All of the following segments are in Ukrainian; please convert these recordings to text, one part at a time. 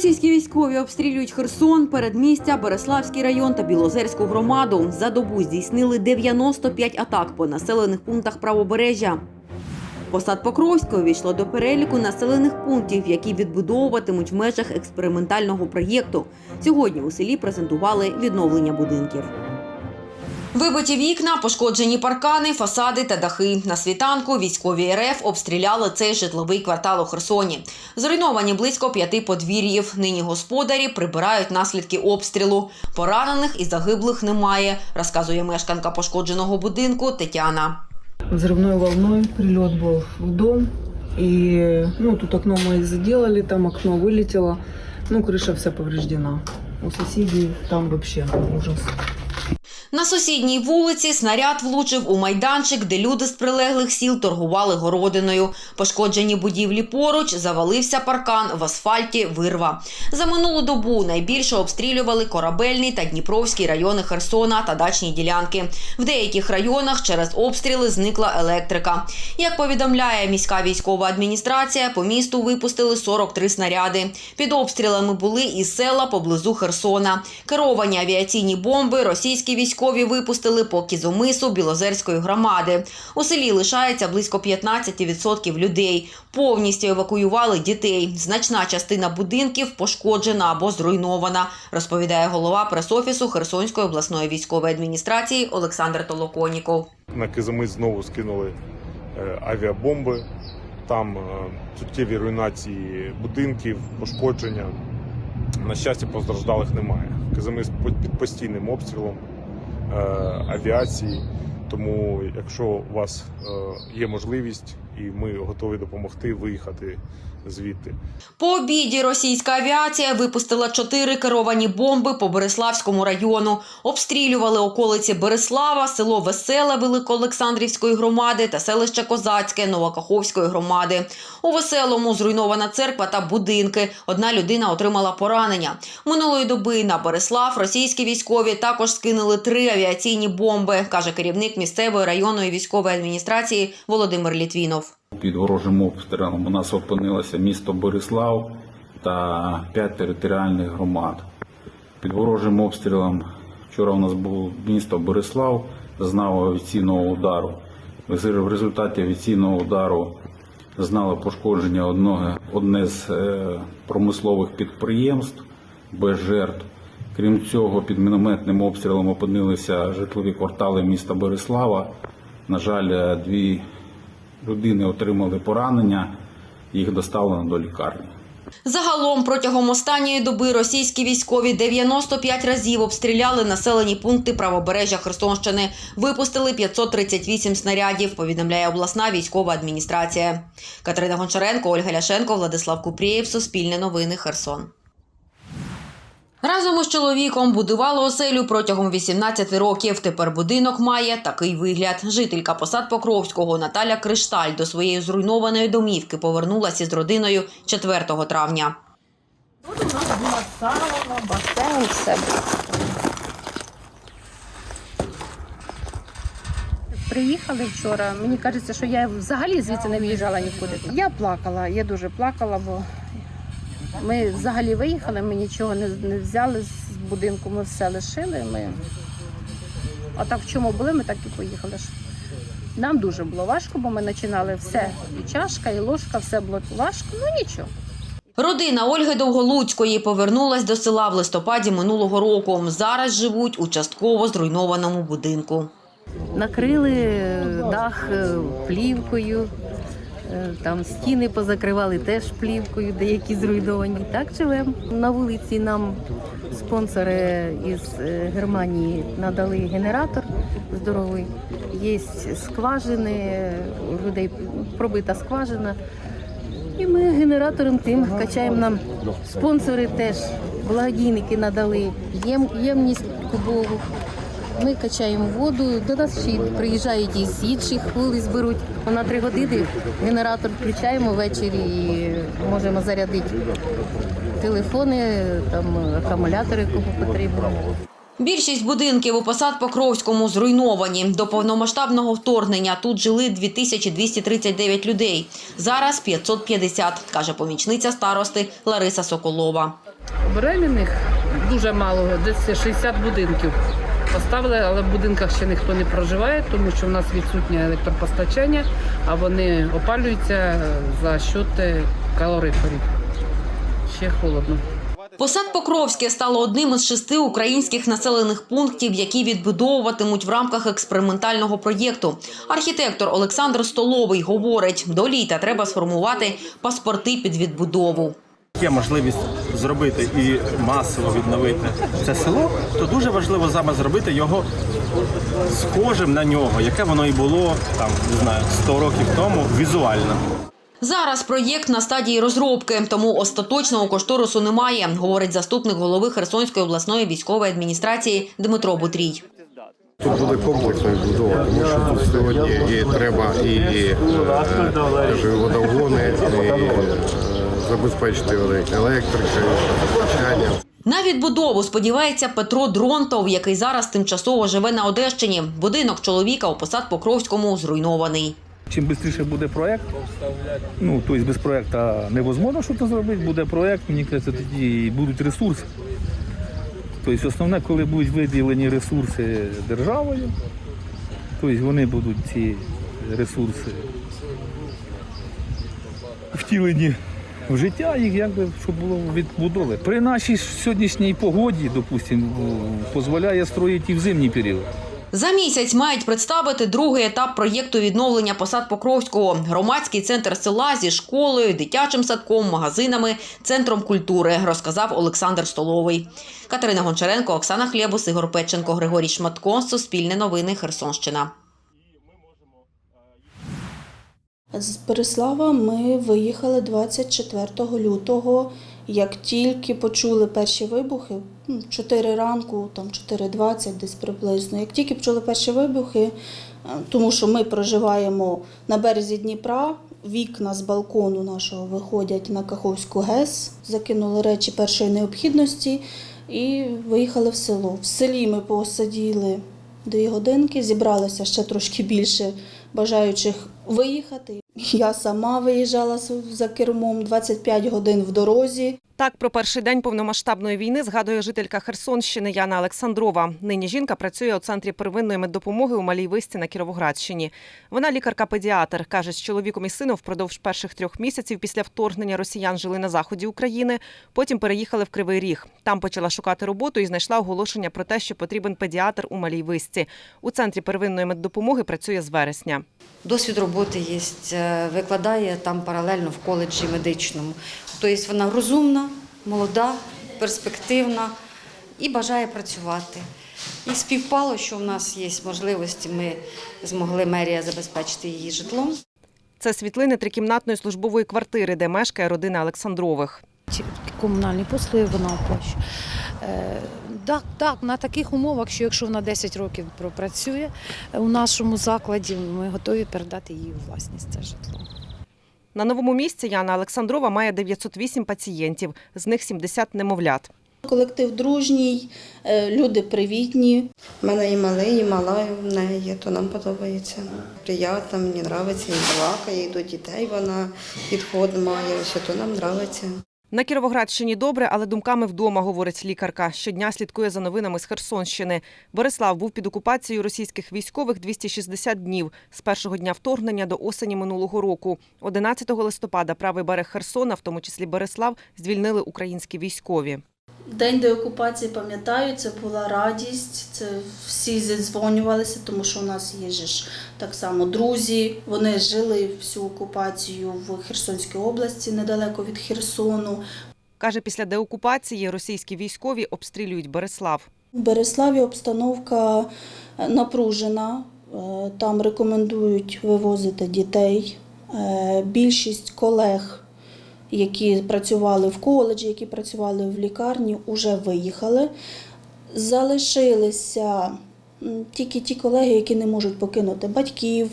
Російські військові обстрілюють Херсон, передмістя, Береславський район та Білозерську громаду. За добу здійснили 95 атак по населених пунктах правобережжя. Посад Покровського війшло до переліку населених пунктів, які відбудовуватимуть в межах експериментального проєкту. Сьогодні у селі презентували відновлення будинків. Вибиті вікна, пошкоджені паркани, фасади та дахи. На світанку військові РФ обстріляли цей житловий квартал у Херсоні. Зруйновані близько п'яти подвір'їв. Нині господарі прибирають наслідки обстрілу. Поранених і загиблих немає, розказує мешканка пошкодженого будинку Тетяна. Взрывной волной прилет был в дом. И ну, тут окно мы заделали, там окно вылетело. Ну, крыша вся повреждена. У соседей там вообще ужас. На сусідній вулиці снаряд влучив у майданчик, де люди з прилеглих сіл торгували городиною. Пошкоджені будівлі поруч, завалився паркан, в асфальті вирва. За минулу добу найбільше обстрілювали корабельний та Дніпровський райони Херсона та дачні ділянки. В деяких районах через обстріли зникла електрика. Як повідомляє міська військова адміністрація, по місту випустили 43 снаряди. Під обстрілами були і села поблизу Херсона. Керовані авіаційні бомби російські військові випустили по Кізомису Білозерської громади. У селі лишається близько 15% людей. Повністю евакуювали дітей. Значна частина будинків пошкоджена або зруйнована, розповідає голова пресофісу Херсонської обласної військової адміністрації Олександр Толоконіков. На Кизимис знову скинули е, авіабомби. Там е, суттєві руйнації будинків, пошкодження. На щастя, постраждалих немає. Кизимис під постійним обстрілом авіації. Тому, якщо у вас е, є можливість, і ми готові допомогти виїхати звідти. По обіді російська авіація випустила чотири керовані бомби по Береславському району. Обстрілювали околиці Береслава, село Веселе Великоолександрівської громади та селище Козацьке Новокаховської громади. У Веселому зруйнована церква та будинки. Одна людина отримала поранення. Минулої доби на Береслав російські військові також скинули три авіаційні бомби, каже керівник місцевої районної військової адміністрації Володимир Літвінов. Під ворожим обстрілом у нас опинилося місто Борислав та п'ять територіальних громад. Під ворожим обстрілом вчора у нас було місто Борислав, зазнало авіаційного удару. В результаті авіаційного удару зазнало пошкодження одного, одне з е, промислових підприємств без жертв. Крім цього, під мінометним обстрілом опинилися житлові квартали міста Борислава. На жаль, е, дві людини отримали поранення, їх доставлено до лікарні. Загалом протягом останньої доби російські військові 95 разів обстріляли населені пункти правобережжя Херсонщини. Випустили 538 снарядів, повідомляє обласна військова адміністрація. Катерина Гончаренко, Ольга Ляшенко, Владислав Купрієв, Суспільне новини, Херсон. Разом із чоловіком будували оселю протягом 18 років. Тепер будинок має такий вигляд. Жителька посад Покровського Наталя Кришталь до своєї зруйнованої домівки повернулася з родиною 4 травня. Тут у нас була сауна, басейн, все. Приїхали вчора. Мені кажеться, що я взагалі звідси не виїжджала нікуди. Я плакала, я дуже плакала, бо ми взагалі виїхали, ми нічого не, не взяли з будинку, ми все лишили. Ми... А так в чому були, ми так і поїхали. ж. Нам дуже було важко, бо ми починали все, і чашка, і ложка, все було важко, ну нічого. Родина Ольги Довголуцької повернулась до села в листопаді минулого року. Зараз живуть у частково зруйнованому будинку. Накрили дах е, плівкою, там стіни позакривали теж плівкою, деякі зруйновані. Так живемо. На вулиці нам спонсори із е, Германії надали генератор здоровий. Є скважини, у людей пробита скважина. І ми генератором тим качаємо нам. Спонсори теж, благодійники надали єм, ємність кубову. Ми качаємо воду. До нас ще приїжджають із інших вулиць беруть. На три години генератор включаємо ввечері і можемо зарядити телефони, там акумулятори, кому потрібно. Більшість будинків у посад Покровському зруйновані. До повномасштабного вторгнення тут жили 2239 людей. Зараз 550, каже помічниця старости Лариса Соколова. Беременних дуже мало, десь 60 будинків поставили, але в будинках ще ніхто не проживає, тому що в нас відсутнє електропостачання, а вони опалюються за счет е, калориферів. Ще холодно. Посад Покровське стало одним із шести українських населених пунктів, які відбудовуватимуть в рамках експериментального проєкту. Архітектор Олександр Столовий говорить, до літа треба сформувати паспорти під відбудову. є можливість зробити і масово відновити це село, то дуже важливо саме зробити його схожим на нього, яке воно і було там, не знаю, 100 років тому візуально. Зараз проєкт на стадії розробки, тому остаточного кошторису немає, говорить заступник голови Херсонської обласної військової адміністрації Дмитро Бутрій. Тут буде комплексно відбудова, тому що тут сьогодні і треба і, е, кажу, водогони, і е, забезпечити вони електрикою, постачанням. На відбудову сподівається Петро Дронтов, який зараз тимчасово живе на Одещині. Будинок чоловіка у посад Покровському зруйнований. Чим швидше буде проєкт, ну тобто без проєкту невозможно щось зробити, буде проєкт, мені кажеться, тоді будуть ресурси. Тобто основне, коли будуть виділені ресурси державою, тобто вони будуть ці ресурси втілені в життя, їх якби щоб було відбудови. При нашій сьогоднішній погоді, допустимо, дозволяє строїти і в зимній період. За місяць мають представити другий етап проєкту відновлення посад Покровського. Громадський центр села зі школою, дитячим садком, магазинами, центром культури, розказав Олександр Столовий. Катерина Гончаренко, Оксана Хлєбус, Ігор Печенко, Григорій Шматко. Суспільне новини. Херсонщина. З Береслава ми виїхали 24 лютого. Як тільки почули перші вибухи, ну, 4 ранку, там 4.20 десь приблизно. Як тільки почули перші вибухи, е, тому що ми проживаємо на березі Дніпра, вікна з балкону нашого виходять на Каховську ГЕС, закинули речі першої необхідності і виїхали в село. В селі ми посиділи дві годинки, зібралося ще трошки більше бажаючих виїхати. Я сама виїжджала за кермом 25 годин в дорозі. Так про перший день повномасштабної війни згадує жителька Херсонщини Яна Олександрова. Нині жінка працює у центрі первинної меддопомоги у Малій Висті на Кіровоградщині. Вона лікарка-педіатр. каже, з чоловіком і сином впродовж перших трьох місяців після вторгнення росіян жили на заході України. Потім переїхали в Кривий Ріг. Там почала шукати роботу і знайшла оголошення про те, що потрібен педіатр у Малій Висті. У центрі первинної меддопомоги працює з вересня. Досвід роботи є, е, викладає там паралельно в коледжі медичному. Тобто вона розумна, молода, перспективна і бажає працювати. І співпало, що в нас є можливості, ми змогли мерія забезпечити її житлом. Це світлини трикімнатної службової квартири, де мешкає родина Олександрових. комунальні послуги вона оплачує. Е, Так, так, на таких умовах, що якщо вона 10 років пропрацює у нашому закладі, ми готові передати їй у власність це житло. На новому місці Яна Олександрова має 908 пацієнтів, з них 70 немовлят. Колектив дружній, е, люди привітні. У мене і малий, і мала в неї то нам подобається. Приятно, мені подобається, і балакає, і до дітей вона підход має, все то нам подобається. На Кіровоградщині добре, але думками вдома, говорить лікарка. Щодня слідкує за новинами з Херсонщини. Борислав був під окупацією російських військових 260 днів з першого дня вторгнення до осені минулого року. 11 листопада правий берег Херсона, в тому числі Борислав, звільнили українські військові. День деокупації пам'ятаю, це була радість. Це всі зідзвонювалися, тому що у нас є ж так само друзі. Вони жили всю окупацію в Херсонській області, недалеко від Херсону. Каже, після деокупації російські військові обстрілюють Борислав. У Береславі обстановка е, напружена. Е, Там рекомендують вивозити дітей. Е, Більшість колег, які працювали в коледжі, які працювали в лікарні, вже виїхали. Залишилися тільки ті колеги, які не можуть покинути батьків,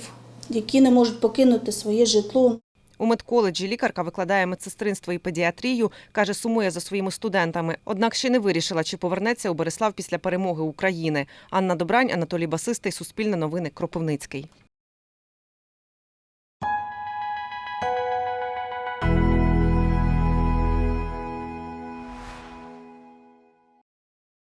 які не можуть покинути своє житло. У медколеджі лікарка викладає медсестринство і педіатрію. Каже, сумує за своїми студентами. Однак ще не вирішила, чи повернеться у Борислав після перемоги України. Анна Добрань, Анатолій Басистий, Суспільне новини, Кропивницький.